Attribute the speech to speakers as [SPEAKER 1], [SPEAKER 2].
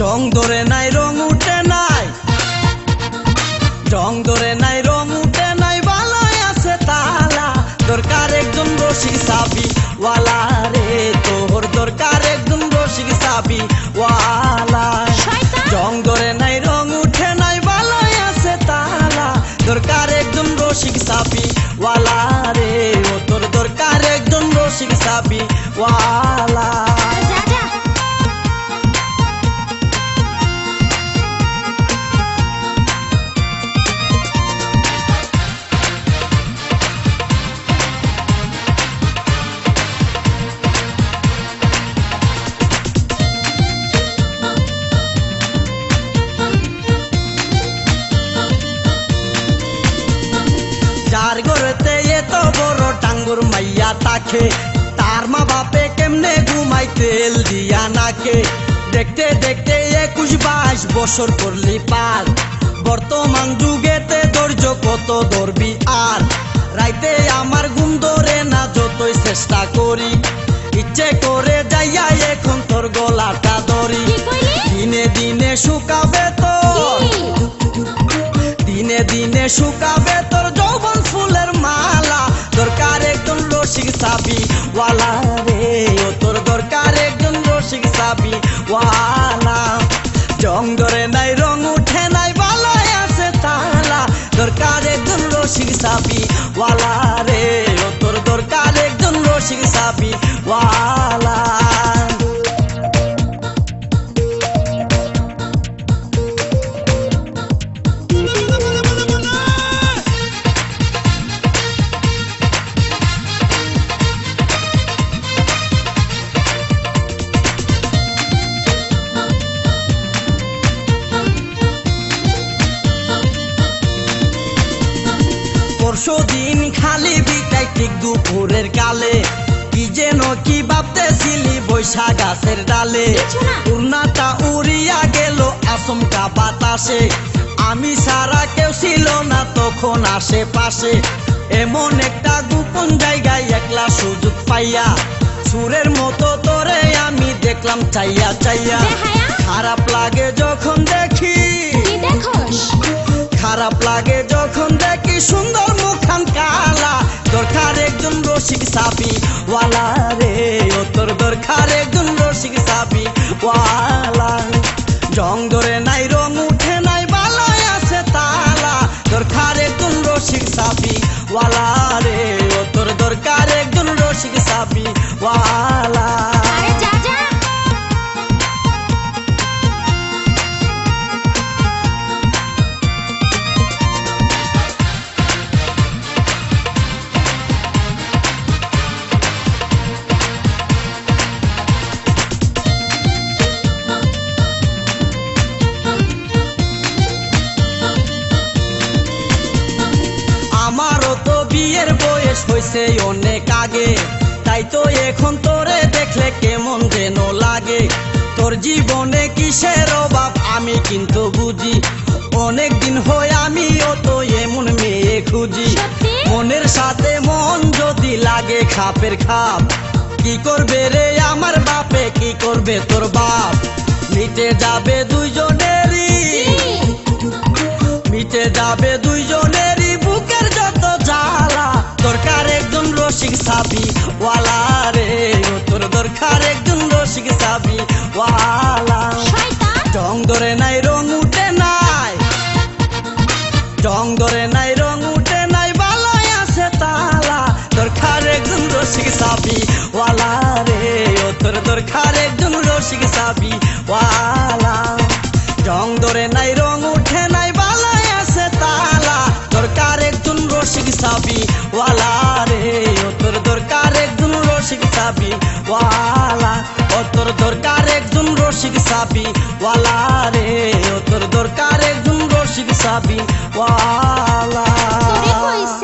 [SPEAKER 1] জং ধরে নাই রং উঠে নাই। জং ধরে নাই রং উঠে নাই বালায় আছে তালা। দরকার একজন রসিক সাবি ওয়ালা রে তোর দরকার একজন রসিক সাবি ওয়ালা। জং ধরে নাই রং উঠে নাই বালায় আছে তালা। দরকার একজন রসিক সাবি ওয়ালা রে ও তোর দরকার একজন রসিক সাবি ওয়ালা টাঙ্গুর মাইয়া তাকে। তার মা বাপে কেমনে ঘুমাই তেল দিয়া নাকে? দেখতে দেখতে একুশ বাইশ বছর করলি পার। বর্তমান যুগেতে ধৈর্য কত ধরবি আর? রাইতে আমার ঘুম ধরে না যতই চেষ্টা করি। ইচ্ছে করে যাইয়া এখন তোর গলাটা ধরি। দিনে দিনে শুকাবে তো দিনে দিনে শুকাবে জং ধরে নাই, রং উঠে নাই বালায় আছে তালা। দরকার একজন রসিক সাপি, ওয়ালা রে তোর দরকার একজন রসিক সাপি, ওয়ালা। পরশু দিন খালি বিটাই ঠিক দুপুরের কালে। কি যেন কি ভাবতেছিলি বৈশাখ গাছের ডালে। উড়নাটা উড়িয়া গেল আসমকা বাতাসে। আমি সারা কেউ ছিল না তখন আশেপাশে। এমন একটা গোপন জায়গায় একলা সুযোগ পাইয়া। সুরের মতো তোরে আমি দেখলাম চাইয়া চাইয়া। খারাপ লাগে যখন দেখি। খারাপ লাগে যখন দেখি সুন্দর রসিক সাপি, ওয়ালা রে, ও তোর দরকার একজন রসিক সাপি, ওয়ালা। জং ধরে নাই, রং উঠে নাই, বালায় আছে তালা। দরকার একজন রসিক সাপি, ওয়ালা রে, ও তোর দরকার একজন রসিক সাপি, ওয়ালা। বয়স হয়েছে অনেক আগে। তাই তো এখন তোরে দেখলে কেমন যেন লাগে। তোর জীবনে কিসের অভাব আমি কিন্তু বুঝি। অনেক দিন হয় আমিও তো এমন মেয়ে খুঁজি। মনের সাথে মন যদি লাগে খাপের খাপ। কি করবে রে আমার বাপে? কি করবে তোর বাপ? মিটে যাবে দুইজনেরই। মিটে যাবে দুইজনেরই একজন রসিক ওয়ালা রে, ও তোর দরকার একজন রসিক সাবি। ওয়ালা জং ধরে নাই, রং উঠে নাই বালায় আছে তালা। একজন রসিক ওয়ালা রে, ও তোর দরকার একজন রসিক সাবি। ওয়ালা, ও তোর একজন রসিক ওয়ালা রে, ও তোর একজন রসিক ওয়ালা